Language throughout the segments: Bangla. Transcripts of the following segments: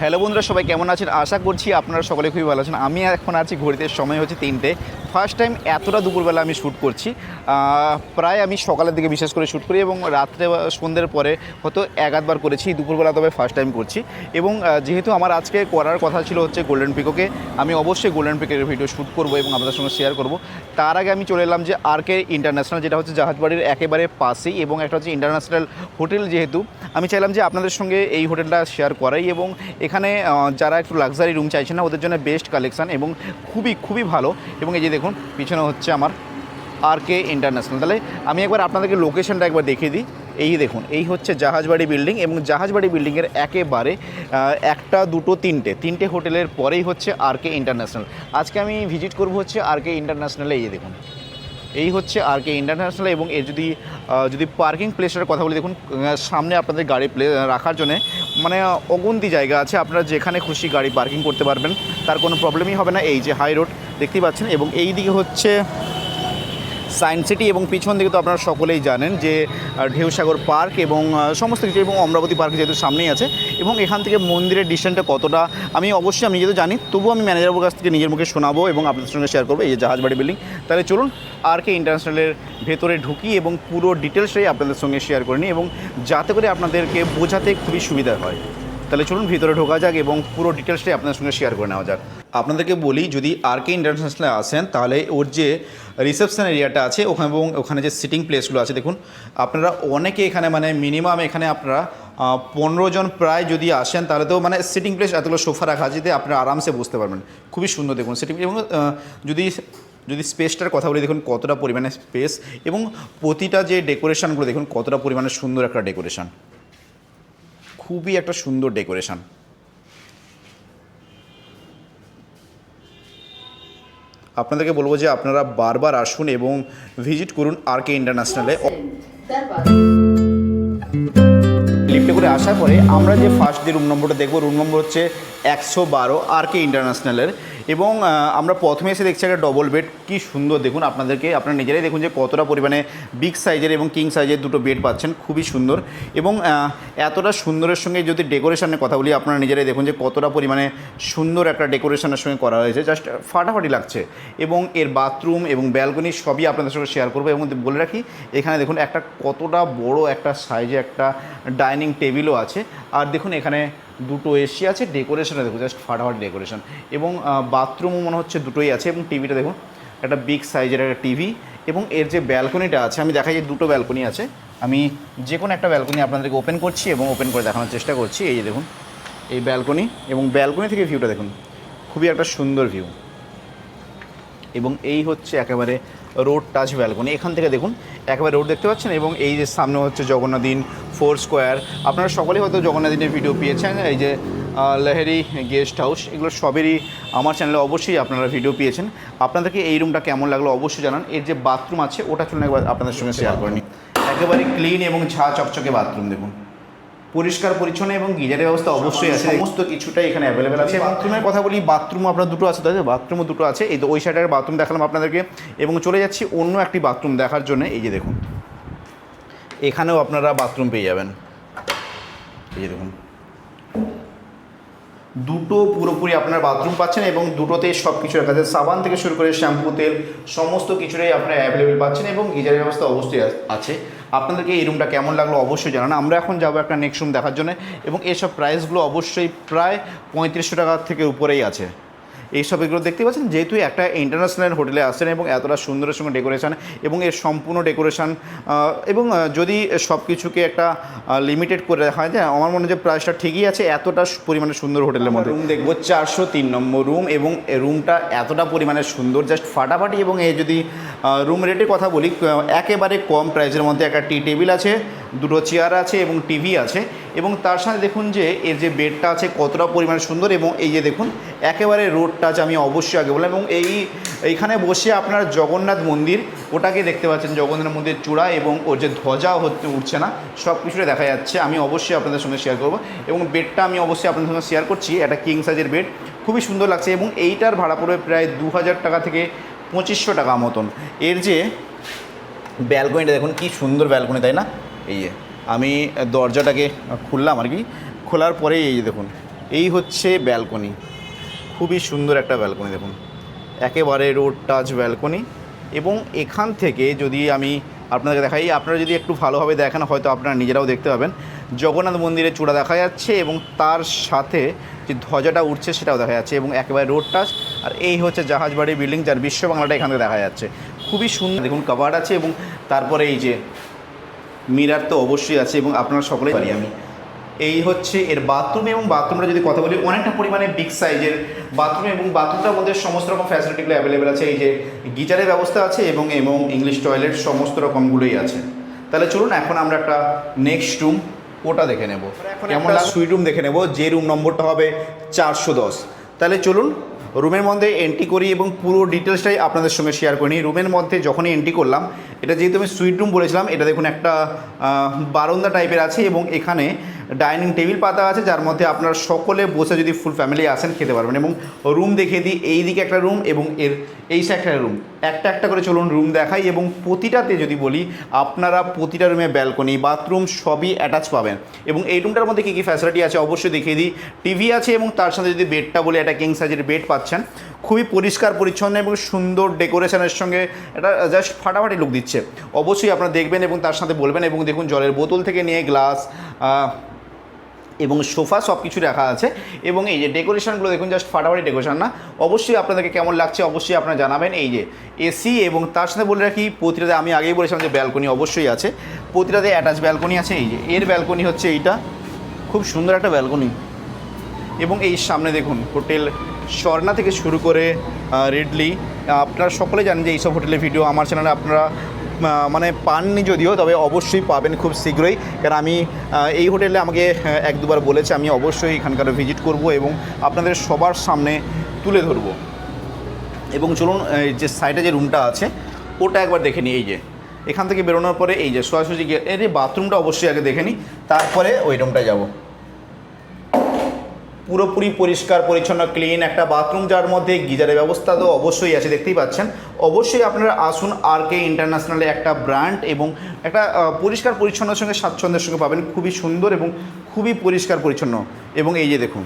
হ্যালো বন্ধুরা, সবাই কেমন আছেন? আশা করছি আপনারা সকলে খুবই ভালো আছেন। আমি এখন আছি, ঘড়িতে সময় হচ্ছে তিনটে। ফার্স্ট টাইম এতটা দুপুরবেলা আমি শ্যুট করছি। প্রায় আমি সকালের দিকে বিশেষ করে শ্যুট করি এবং রাত্রে সন্ধ্যের পরে হয়তো এক আধবার করেছি, দুপুরবেলা তবে ফার্স্ট টাইম করছি। এবং যেহেতু আমার আজকে করার কথা ছিল হচ্ছে গোল্ডেন পিকোকে আমি অবশ্যই গোল্ডেন পিকের ভিডিও শ্যুট করব এবং আপনাদের সঙ্গে শেয়ার করব। তার আগে আমি চলে এলাম যে আর কে ইন্টারন্যাশনাল যেটা হচ্ছে জাহাজবাড়ির একেবারে পাশেই এবং একটা হচ্ছে ইন্টারন্যাশনাল হোটেল যেহেতু। আমি চাইলাম যে আপনাদের সঙ্গে এই হোটেলটা শেয়ার করাই এবং এখানে যারা একটু লাক্সারি রুম চাইছেন না, ওদের জন্য বেস্ট কালেকশান এবং খুবই খুবই ভালো। এবং এই যে দেখুন, পিছনে হচ্ছে আমার আর কে ইন্টারন্যাশনাল তাহলে আমি একবার আপনাদেরকে লোকেশনটা একবার দেখিয়ে দিই। এই দেখুন, এই হচ্ছে জাহাজবাড়ি বিল্ডিং এবং জাহাজবাড়ি বিল্ডিংয়ের একেবারে একটা, দুটো, তিনটে। তিনটে হোটেলের পরেই হচ্ছে আর কে ইন্টারন্যাশনাল আজকে আমি ভিজিট করব হচ্ছে আর কে ইন্টারন্যাশনালে এই দেখুন। এই হচ্ছে আর কে ইন্টারন্যাশনাল এবং এর যদি যদি পার্কিং প্লেসের কথা বলি, দেখুন সামনে আপনাদের গাড়ি প্লে রাখার জন্যে মানে অগুন্তি জায়গা আছে। আপনারা যেখানে খুশি গাড়ি পার্কিং করতে পারবেন, তার কোনো প্রবলেমই হবে না। এই যে হাই রোড দেখতেই পাচ্ছেন। এবং এই দিকে হচ্ছে সায়েন্স সিটি এবং পিছন দিকে তো আপনারা সকলেই জানেন যে ঢেউসাগর পার্ক এবং সমস্ত কিছু, এবং অমরাবতী পার্ক যেহেতু সামনেই আছে, এবং এখান থেকে মন্দিরের ডিস্টেন্সটা কতটা, আমি অবশ্যই, আমি যেহেতু জানি, তবুও আমি ম্যানেজারের কাছ থেকে নিজের মুখে শোনাবো এবং আপনাদের সঙ্গে শেয়ার করব, এই যে জাহাজবাড়ি বিল্ডিং তাহলে চলুন, আর কে ইন্টারন্যাশনালের ভেতরে ঢুকি এবং পুরো ডিটেলসটাই আপনাদের সঙ্গে শেয়ার করে নিই, এবং যাতে করে আপনাদেরকে বোঝাতে খুবই সুবিধা হয়। তাহলে চলুন ভিতরে ঢোকা যাক এবং পুরো ডিটেলসটাই আপনাদের সঙ্গে শেয়ার করে নেওয়া যাক। আপনাদেরকে বলি, যদি আর কে ইন্টারন্যাশনালে আসেন, তাহলে ওর যে রিসেপশন এরিয়াটা আছে, ওখানে এবং ওখানে যে সিটিং প্লেসগুলো আছে, দেখুন, আপনারা অনেকে এখানে মানে মিনিমাম এখানে আপনারা পনেরো জন প্রায় যদি আসেন, তাহলে তো মানে সিটিং প্লেস এতগুলো সোফা রাখা আছে আপনারা আরামসে বসতে পারবেন। খুবই সুন্দর, দেখুন সিটিং এবং যদি যদি স্পেসটার কথা বলি, দেখুন, কতটা পরিমাণে স্পেস এবং প্রতিটা যে ডেকোরেশনগুলো দেখুন, কতটা পরিমাণে সুন্দর একটা ডেকোরেশন খুবই একটা সুন্দর ডেকোরেশন। আপনাদেরকে বলব যে আপনারা বারবার আসুন এবং ভিজিট করুন আর কে ইন্টারন্যাশনালে। লিফটে করে আসার পরে আমরা যে ফার্স্ট যে রুম নম্বরটা দেখব, রুম নম্বর হচ্ছে একশো বারো আর কে ইন্টারন্যাশনালের। এবং আমরা প্রথমে এসে দেখছি একটা ডবল বেড কি সুন্দর। দেখুন, আপনাদেরকে, আপনারা নিজেরাই দেখুন যে কতটা পরিমাণে বিগ সাইজের এবং কিং সাইজের দুটো বেড পাচ্ছেন, খুবই সুন্দর। এবং এতটা সুন্দরের সঙ্গে যদি ডেকোরেশনের কথা বলি, আপনারা নিজেরাই দেখুন যে কতটা পরিমাণে সুন্দর একটা ডেকোরেশনের সঙ্গে করা হয়েছে। জাস্ট ফাটাফাটি লাগছে। এবং এর বাথরুম এবং ব্যালকনি সবই আপনাদের সঙ্গে শেয়ার করব। এবং বলে রাখি, এখানে দেখুন একটা কতটা বড় একটা সাইজে একটা ডাইনিং টেবিলও আছে। আর দেখুন, এখানে দুটো এসি আছে ডেকোরেশনে দেখুন জাস্ট ফাটাফাট ডেকোরেশন এবং বাথরুমও মনে হচ্ছে দুটোই আছে, এবং টিভিটা দেখুন, একটা বিগ সাইজের একটা টিভি এবং এর যে ব্যালকনিটা আছে, আমি দেখাই যে দুটো ব্যালকনি আছে। আমি যে কোনো একটা ব্যালকনি আপনাদেরকে ওপেন করছি এবং ওপেন করে দেখানোর চেষ্টা করছি। এই যে দেখুন, এই ব্যালকনি এবং ব্যালকনি থেকে ভিউটা দেখুন, খুবই একটা সুন্দর ভিউ এবং এই হচ্ছে একেবারে রোড টাচ ব্যালকনি এখান থেকে দেখুন, একেবারে রোড দেখতে পাচ্ছেন এবং এই যে সামনে হচ্ছে জগন্নাথদিন ফোর স্কোয়ার আপনারা সকলেই হয়তো জগন্নাথদিনের ভিডিও পেয়েছেন, এই যে লহেরি গেস্ট হাউস এগুলো সবেরই আমার চ্যানেলে অবশ্যই আপনারা ভিডিও পেয়েছেন। আপনাদেরকে এই রুমটা কেমন লাগল অবশ্যই জানান। এর যে বাথরুম আছে, ওটা চলুন একবার আপনাদের সঙ্গে শেয়ার করে নিই। একেবারে ক্লিন এবং ঝা চকচকে বাথরুম দেখুন। পরিষ্কার পরিচ্ছন্ন এবং গিজারের ব্যবস্থা অবশ্যই আছে। সমস্ত কিছুটাই এখানে অ্যাভেলেবেল আছে। বাথরুমের কথা বলি বাথরুম আপনার দুটো আছে তাই বাথরুমও দুটো আছে। এই তো ওই সাইডের বাথরুম দেখালাম আপনাদেরকে। এবং চলে যাচ্ছি অন্য একটি বাথরুম দেখার জন্য। এই যে দেখুন এখানেও আপনারা বাথরুম পেয়ে যাবেন। এই যে দেখুন দুটো পুরোপুরি আপনার বাথরুম পাচ্ছেন এবং দুটোতে সব কিছু রাখা আছে। সাবান থেকে শুরু করে শ্যাম্পু তেল সমস্ত কিছুটাই আপনারা অ্যাভেলেবেল পাচ্ছেন এবং গিজারের ব্যবস্থা অবশ্যই আছে। আপনাদেরকে এই রুমটা কেমন লাগল অবশ্যই জানান। আমরা এখন যাব একটা নেক্সট রুম দেখার জন্য এবং এসব প্রাইসগুলো অবশ্যই প্রায় পঁয়ত্রিশশো টাকা থেকে উপরেই আছে। এইসব এগুলো দেখতে পাচ্ছেন যেহেতু একটা ইন্টারন্যাশনাল হোটেলে আসছেন এবং এতটা সুন্দরের সঙ্গে ডেকোরেশন এবং এর সম্পূর্ণ ডেকোরেশন এবং যদি সব কিছুকে একটা লিমিটেড করে রাখা হয় আমার মনে হয় যে প্রাইসটা ঠিকই আছে এতটা পরিমাণে সুন্দর হোটেলের মধ্যে। রুম দেখব চারশো তিন নম্বর রুম এবং রুমটা এতটা পরিমাণে সুন্দর জাস্ট ফাটাফাটি এবং এই যদি রুম রেটের কথা বলি একেবারে কম প্রাইসের মধ্যে একটা টি টেবিল আছে। দুটো চেয়ার আছে এবং টিভি আছে এবং তার সাথে দেখুন যে এর যে বেডটা আছে কতটা পরিমাণে সুন্দর এবং এই যে দেখুন, একেবারে রোড টাচ আমি অবশ্যই আগে বললাম এবং এই, এইখানে বসে আপনার জগন্নাথ মন্দির, ওটাকে দেখতে পাচ্ছেন জগন্নাথ মন্দির চূড়া এবং ওর যে ধ্বজা হচ্ছে উঠছে না, সব কিছুটা দেখা যাচ্ছে, আমি অবশ্যই আপনাদের সঙ্গে শেয়ার করব এবং বেডটা আমি অবশ্যই আপনাদের সঙ্গে শেয়ার করছি একটা কিং সাইজের বেড খুবই সুন্দর লাগছে এবং এইটার ভাড়া পড়বে প্রায় দু হাজার টাকা থেকে পঁচিশশো টাকা মতন। এর যে ব্যালকনিটা দেখুন, কি সুন্দর ব্যালকনি তাই না? এই যে, আমি দরজাটাকে খুললাম আর কি, খোলার পরেই এই যে দেখুন, এই হচ্ছে ব্যালকনি, খুবই সুন্দর একটা ব্যালকনি দেখুন, একেবারে রোড টাচ ব্যালকনি এবং এখান থেকে যদি আমি আপনাদেরকে দেখাই, আপনারা যদি একটু ভালোভাবে দেখেন, হয়তো আপনারা নিজেরাও দেখতে পাবেন, জগন্নাথ মন্দিরের চূড়া দেখা যাচ্ছে এবং তার সাথে যে ধ্বজাটা উঠছে সেটাও দেখা যাচ্ছে এবং একেবারে রোড টাচ, আর এই হচ্ছে জাহাজবাড়ি বিল্ডিং, যার বিশ্ব বাংলাটা এখান থেকে দেখা যাচ্ছে, খুবই সুন্দর দেখুন কাভার আছে এবং তারপরে এই যে মিরার তো অবশ্যই আছে এবং আপনারা সকলেই পারি আমি। এই হচ্ছে এর বাথরুম এবং বাথরুমটা যদি কথা বলি অনেকটা পরিমাণে বিগ সাইজের বাথরুম এবং বাথরুমটার মধ্যে সমস্ত রকম ফ্যাসিলিটিগুলো অ্যাভেলেবেল আছে। এই যে গিজারের ব্যবস্থা আছে এবং এবং ইংলিশ টয়লেট সমস্ত রকমগুলোই আছে। তাহলে চলুন এখন আমরা একটা নেক্সট রুম ওটা দেখে নেব। কেমন সুইট রুম দেখে নেব যে রুম নম্বরটা হবে চারশো দশ। তাহলে চলুন রুমের মধ্যে এন্ট্রি করি এবং পুরো ডিটেলসটাই আপনাদের সঙ্গে শেয়ার করি। রুমের মধ্যে যখনই এন্ট্রি করলাম, এটা যেহেতু আমি সুইট রুম বলেছিলাম, এটা দেখুন একটা বারান্দা টাইপের আছে এবং এখানে ডাইনিং টেবিল পাতা আছে, যার মধ্যে আপনারা সকলে বসে যদি ফুল ফ্যামিলি আসেন, খেতে পারবেন। এবং রুম দেখিয়ে দিই এই দিকে একটা রুম এবং এর, এই একটা রুম একটা একটা করে চলুন রুম দেখাই এবং প্রতিটাতে যদি বলি, আপনারা প্রতিটা রুমে ব্যালকনি বাথরুম সবই অ্যাটাচ পাবেন। এবং এই রুমটার মধ্যে কী কী ফ্যাসিলিটি আছে, অবশ্যই দেখিয়ে দিই। টিভি আছে এবং তার সাথে যদি বেডটা বলি, একটা কিং সাইজের বেড পাচ্ছেন। খুবই পরিষ্কার, পরিচ্ছন্ন এবং সুন্দর ডেকোরেশনের সঙ্গে এটা জাস্ট ফাটাফাটি লুক দিচ্ছে। অবশ্যই আপনারা দেখবেন এবং তার সাথে বলবেন এবং দেখুন, জলের বোতল থেকে নিয়ে গ্লাস এবং সোফা সব কিছু রাখা আছে। এবং এই যে ডেকোরেশনগুলো দেখুন, জাস্ট ফাটাফাটি ডেকোরেশন না। অবশ্যই আপনাদেরকে কেমন লাগছে অবশ্যই আপনারা জানাবেন। এই যে এসি এবং তার সাথে বলে রাখি, প্রতিটাতে আমি আগেই বলেছিলাম যে ব্যালকনি অবশ্যই আছে। প্রতিটাতে অ্যাটাচ ব্যালকনি আছে। এই যে এর ব্যালকনি হচ্ছে এইটা। খুব সুন্দর একটা ব্যালকনি। এবং এই সামনে দেখুন, হোটেল স্বর্ণা থেকে শুরু করে রেডলি। আপনারা সকলে জানেন যে এইসব হোটেলের ভিডিও আমার চ্যানেলে আপনারা মানে পাননি যদিও, তবে অবশ্যই পাবেন খুব শীঘ্রই। কারণ আমি এই হোটেলে আমাকে এক দুবার বলেছে, আমি অবশ্যই এখানকার ভিজিট করব এবং আপনাদের সবার সামনে তুলে ধরবো। এবং চলুন যে সাইডে যে রুমটা আছে, ওটা একবার দেখে নিই, এই যে। এখান থেকে বেরোনোর পরে, এই যে সোজাসুজি এই বাথরুমটা অবশ্যই আগে দেখে নিই, তারপরে ওই রুমটায় যাব। পুরোপুরি পরিষ্কার, পরিচ্ছন্ন ক্লিন একটা বাথরুম যার মধ্যে গিজারের ব্যবস্থা তো অবশ্যই আছে, দেখতেই পাচ্ছেন। অবশ্যই আপনারা আসুন আর কে ইন্টারন্যাশনালে একটা ব্র্যান্ড এবং একটা পরিষ্কার পরিচ্ছন্নের সঙ্গে স্বাচ্ছন্দ্যের সঙ্গে পাবেন। খুবই সুন্দর এবং খুবই পরিষ্কার, পরিচ্ছন্ন। এবং এই যে দেখুন,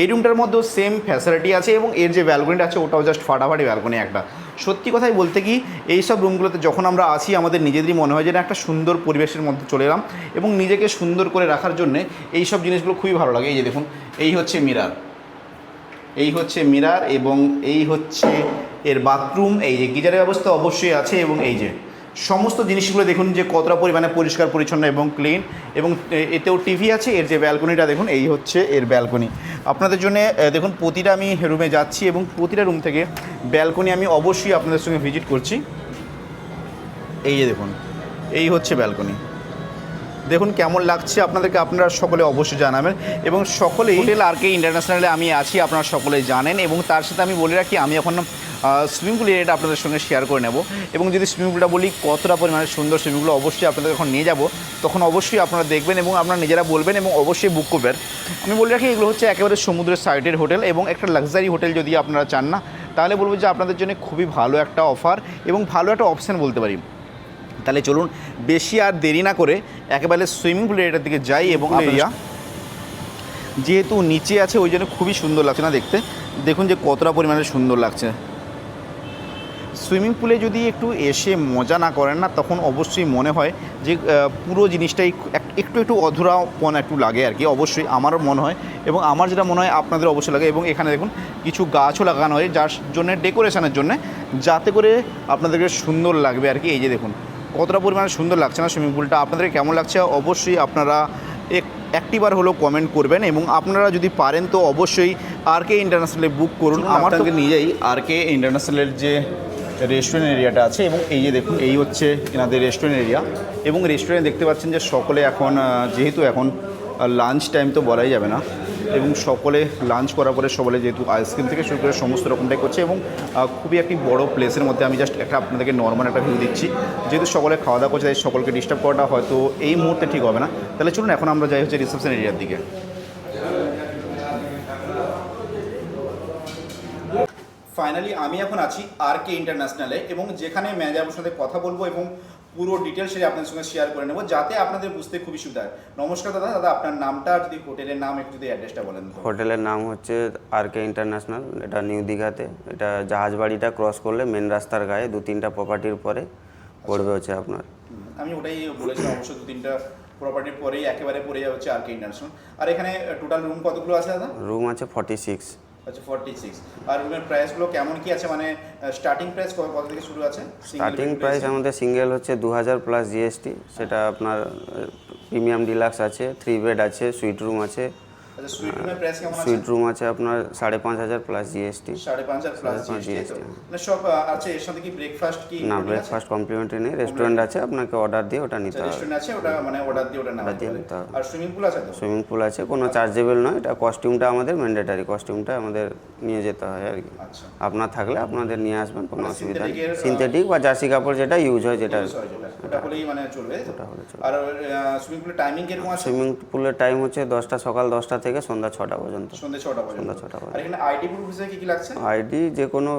এই রুমটার মধ্যেও সেম ফ্যাসিলিটি আছে এবং এর যে ব্যালকনিটা আছে, ওটাও জাস্ট ফাটাফাটি ব্যালকনি একটা। সত্যি কথাই বলতে কি, এই সব রুমগুলোতে যখন আমরা আসি আমাদের নিজেদেরই মনে হয় যে একটা সুন্দর পরিবেশের মধ্যে চলে এলাম এবং নিজেকে সুন্দর করে রাখার জন্যে এই সব জিনিসগুলো খুবই ভালো লাগে। এই যে দেখুন, এই হচ্ছে মিরার। এই হচ্ছে মিরার এবং এই হচ্ছে এর বাথরুম। এই যে গিজারের ব্যবস্থা অবশ্যই আছে এবং এই যে সমস্ত জিনিসগুলো দেখুন যে কতটা পরিমাণে পরিষ্কার, পরিচ্ছন্ন এবং ক্লিন এবং এতেও টিভি আছে, এর যে ব্যালকনিটা দেখুন, এই হচ্ছে এর ব্যালকনি আপনাদের জন্য দেখুন প্রতিটা আমি রুমে যাচ্ছি এবং প্রতিটা রুম থেকে ব্যালকনি আমি অবশ্যই আপনাদের সঙ্গে ভিজিট করছি। এই যে দেখুন, এই হচ্ছে ব্যালকনি দেখুন কেমন লাগছে আপনাদেরকে, আপনারা সকলে অবশ্যই জানাবেন। এবং সকলেই হোটেল আর কে ইন্টারন্যাশনালে আমি আছি, আপনারা সকলে জানেন। এবং তার সাথে আমি বলে রাখি, আমি এখন সুইমিং পুল এরিয়াটা আপনাদের সঙ্গে শেয়ার করে নেব। এবং যদি সুইমিং পুলটা বলি, কতটা পরিমাণে সুন্দর সুইমিং পুল অবশ্যই আপনাদের যখন নিয়ে যাব, তখন অবশ্যই আপনারা দেখবেন এবং আপনারা নিজেরা বলবেন এবং অবশ্যই বুক করবেন। আমি বলে রাখি, এগুলো হচ্ছে একেবারে সমুদ্রের সাইডের হোটেল এবং একটা লাক্সারি হোটেল যদি আপনারা চান না, তাহলে বলব যে আপনাদের জন্য খুবই ভালো একটা অফার এবং ভালো একটা অপশান বলতে পারি। তাহলে চলুন বেশি আর দেরি না করে একেবারে সুইমিং পুলের এটার দিকে যাই এবং এরিয়া যেহেতু নিচে আছে ওই জন্য খুবই সুন্দর লাগছে না দেখতে। দেখুন যে কতটা পরিমাণে সুন্দর লাগছে। সুইমিং পুলে যদি একটু এসে মজা না করেন না তখন অবশ্যই মনে হয় যে পুরো জিনিসটাই এক- একটু একটু অধুরাপন একটু লাগে আর কি। অবশ্যই আমারও মনে হয় এবং আমার যেটা মনে হয় আপনাদের অবশ্যই লাগে এবং এখানে দেখুন কিছু গাছও লাগানো হয় যার জন্য ডেকোরেশনের জন্য যাতে করে আপনাদেরকে সুন্দর লাগবে আর কি। এই যে দেখুন কতটা পরিমাণে সুন্দর লাগছে না সুইমিং পুলটা? আপনাদের কেমন লাগছে? অবশ্যই আপনারা এক একটিবার হলেও কমেন্ট করবেন এবং আপনারা যদি পারেন তো অবশ্যই আর কে ইন্টারন্যাশনালে বুক করুন। আমার নিয়ে যাই। আর কে ইন্টারন্যাশনালের যে রেস্টুরেন্ট এরিয়াটা আছে এবং এই যে দেখুন এই হচ্ছে এনাদের রেস্টুরেন্ট এরিয়া এবং রেস্টুরেন্ট দেখতে পাচ্ছেন যে সকলে এখন যেহেতু এখন লাঞ্চ টাইম তো বলাই যাবে না। এবং সকলে লাঞ্চ করার পরে সকলে যেহেতু আইসক্রিম থেকে শুরু করে সমস্ত রকমটাই করছে এবং খুবই একটি বড় প্লেসের মধ্যে আমি জাস্ট একটা আপনাদেরকে নর্মাল একটা ভিউ দিচ্ছি। যেহেতু সকলে খাওয়া দাওয়া করছে, তাই সকলকে ডিস্টার্ব করাটা হয়তো এই মুহূর্তে ঠিক হবে না। তাহলে চলুন, এখন আমরা যাই হচ্ছে রিসেপশন এরিয়ার দিকে। ফাইনালি আমি এখন আছি আর কে ইন্টারন্যাশনালে এবং যেখানে ম্যানেজারের সাথে কথা বলব এবং পুরো ডিটেলস সেটা আপনাদের সঙ্গে শেয়ার করে নেব যাতে আপনাদের বুঝতে খুবই সুবিধা হয়। নমস্কার দাদা দাদা আপনার নামটা আর যদি হোটেলের নাম একটু যদি অ্যাড্রেসটা বলেন হোটেলের নাম হচ্ছে আর কে ইন্টারন্যাশনাল এটা নিউ দীঘাতে। এটা জাহাজ বাড়িটা ক্রস করলে মেন রাস্তার গায়ে দু তিনটা প্রপার্টির পরে পড়বে হচ্ছে আপনার। আমি ওটাই বলেছিলাম অবশ্য দু তিনটা প্রপার্টির পরেই একেবারে পড়ে যাচ্ছে আর কে ইন্টারন্যাশনাল আর এখানে টোটাল রুম কতগুলো আছে দাদা? রুম আছে ফর্টি সিক্স আচ্ছা ফর্টি সিক্স আর রুমের প্রাইসগুলো কেমন কি আছে? মানে স্টার্টিং প্রাইস কত থেকে শুরু আছে? স্টার্টিং প্রাইস আমাদের সিঙ্গেল হচ্ছে দু হাজার প্লাস জিএসটি সেটা আপনার প্রিমিয়াম ডিলাক্স আছে থ্রি বেড আছে সুইট রুম আছে। আচ্ছা সুইট রুমের প্রাইস কেমন আছে? সুইট রুম আছে আপনার সাড়ে পাঁচ হাজার প্লাস জিএসটি সাড়ে পাঁচ হাজার প্লাস জিএসটি মানে সব আছে এর সাথে কি ব্রেকফাস্ট কি না ব্রেকফাস্ট কমপ্লিমেন্টারি নেই রেস্টুরেন্ট আছে আপনাকে অর্ডার দিয়ে ওটা নিতে হবে। রেস্টুরেন্ট আছে ওটা মানে অর্ডার দিয়ে ওটা হবে নিতে হবে। আর সুইমিং পুল আছে তো? সুইমিং পুল আছে কোনো চার্জেবল নয় এটা কস্টিউমটা আমাদের ম্যান্ডেটারি কস্টিউমটা আমাদের নিয়ে যেতে হয় আর কি। আচ্ছা। আপনার থাকলে আপনাদের নিয়ে আসবেন কোনো অসুবিধা নেই। সিনথেটিক বা জার্সি কাপড় যেটা ইউজ হয় যেটা ওটা হলেই মানে চলবে ওটা হলে চলবে। আর সুইমিং পুলের টাইমিং কীরকম আছে? সুইমিং পুলের টাইম হচ্ছে দশটা সকাল দশটা থেকে সন্ধ্যা ছটা পর্যন্ত। সন্ধ্যে ছটা পর্যন্ত। সন্ধ্যা ছটা পর্যন্ত। আর এখানে আইডি প্রুফ হিসেবে কি কি লাগছে? আইডি যে কোনো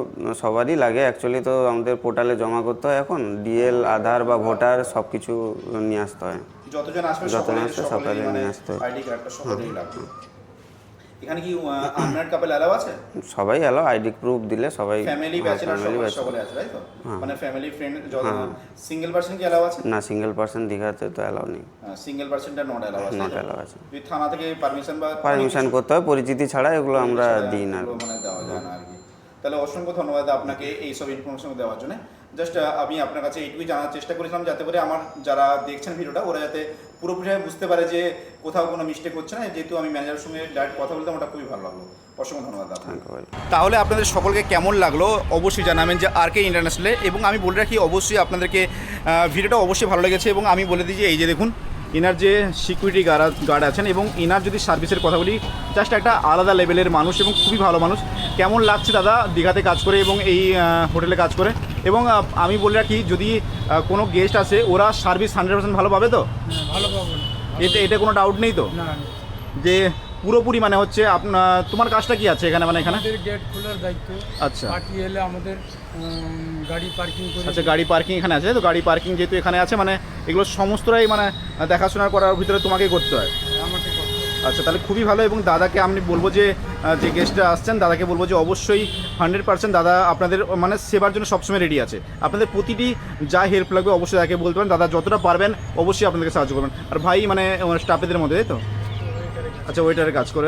সবারই লাগে। অ্যাকচুয়ালি তো আমাদের পোর্টালে জমা করতে হয় এখন। ডিএল আধার বা ভোটার সব কিছু নিয়ে আসতে হয়। যতজন আসবে যতজন সকলে আসবে মানে নিয়ে আসতে হয়। আইডি কার্ডটা সকালেই লাগবে। এখানে কি আনম্যারিড কাপল অ্যালাউ আছে? সবাই এলো আইডি প্রুফ দিলে সবাই ফ্যামিলি হ্যাঁ, ব্যাচেলর সকলে আছে তাই তো? হ্যাঁ। মানে ফ্যামিলি ফ্রেন্ড যত সিঙ্গেল পার্সন কি অ্যালাউ আছে? না সিঙ্গেল পার্সন দীঘাতে তো অ্যালাউ নেই। সিঙ্গেল পার্সনটা নট অ্যালাউ আছে নট তাই অ্যালাউ আছে। যদি থানা থেকে পারমিশন বা পারমিশন করতে হয় পরিচিতি ছাড়া এগুলো আমরা দিই না মানে দেওয়া যায় না আর কি। তাহলে অসংখ্য ধন্যবাদ আপনাকে এই সব ইনফরমেশন দেওয়ার জন্য। জাস্ট আমি আপনার কাছে এইটুকুই জানার চেষ্টা করেছিলাম যাতে করে আমার যারা দেখছেন ভিডিওটা ওরা যাতে পুরোপুরিভাবে বুঝতে পারে যে কোথাও কোনো মিস্টেক হচ্ছে না। যেহেতু আমি ম্যানেজারের সঙ্গে ডাইরেক্ট কথা বলতাম ওটা খুবই ভালো লাগল। অসংখ্য ধন্যবাদ তাহলে আপনাদের সকলকে কেমন লাগল অবশ্যই জানাবেন যে আর কে ইন্টারন্যাশনালে এবং আমি বলে রাখি অবশ্যই আপনাদেরকে ভিডিওটা অবশ্যই ভালো লেগেছে। এবং আমি বলে দিই যে এই যে দেখুন ইনার যে সিকিউরিটি গার্ড গার্ড আছেন এবং এনার যদি সার্ভিসের কথা বলি জাস্ট একটা আলাদা লেভেলের মানুষ এবং খুবই ভালো মানুষ। কেমন লাগছে দাদা দীঘাতে কাজ করে এবং এই হোটেলে কাজ করে? এবং আমি বলে রাখি যদি কোনো গেস্ট আসে ওরা সার্ভিস হান্ড্রেড পার্সেন্ট ভালো পাবে তো? হ্যাঁ, ভালো পাবো। এতে এটা কোনো ডাউট নেই তো? যে পুরোপুরি মানে হচ্ছে আপনার তোমার কাজটা কি আছে এখানে মানে এখানে? গেট খোলার দায়িত্ব। আচ্ছা। পার্টি এলে আমাদের গাড়ি পার্কিং করে আচ্ছা গাড়ি পার্কিং এখানে আছে তো গাড়ি পার্কিং যেহেতু এখানে আছে মানে এগুলো সমস্তটাই মানে দেখাশোনা করার ভিতরে তোমাকেই করতে হয়? আমাকে আচ্ছা তাহলে খুবই ভালো এবং দাদাকে আমি বলব যে যে গেস্টরা আসছেন দাদাকে বলব যে অবশ্যই হান্ড্রেড পার্সেন্ট দাদা আপনাদের মানে সেবার জন্য সবসময় রেডি আছে। আপনাদের প্রতিটি যা হেল্প লাগবে অবশ্যই তাকে বলতে পারেন। দাদা যতটা পারবেন অবশ্যই আপনাদেরকে সাহায্য করবেন। আর ভাই মানে স্টাফেদের মধ্যে তাই তো? আচ্ছা ওয়েটারের কাজ করে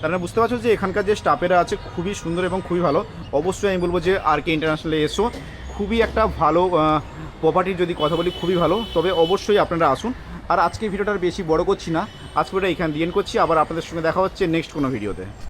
তার মানে বুঝতে পারছ যে এখানকার যে স্টাফেরা আছে খুবই সুন্দর এবং খুবই ভালো। অবশ্যই আমি বলব যে আর কে ইন্টারন্যাশনালে এসো। খুবই একটা ভালো প্রপার্টির যদি কথা বলি, খুবই ভালো। তবে অবশ্যই আপনারা আসুন। আর আজকে ভিডিওটা বেশি বড় করছি না। আজকে ভিডিওটা এখানে দিয়ে করছি। আবার আপনাদের সঙ্গে দেখা হচ্ছে নেক্সট কোনো ভিডিওতে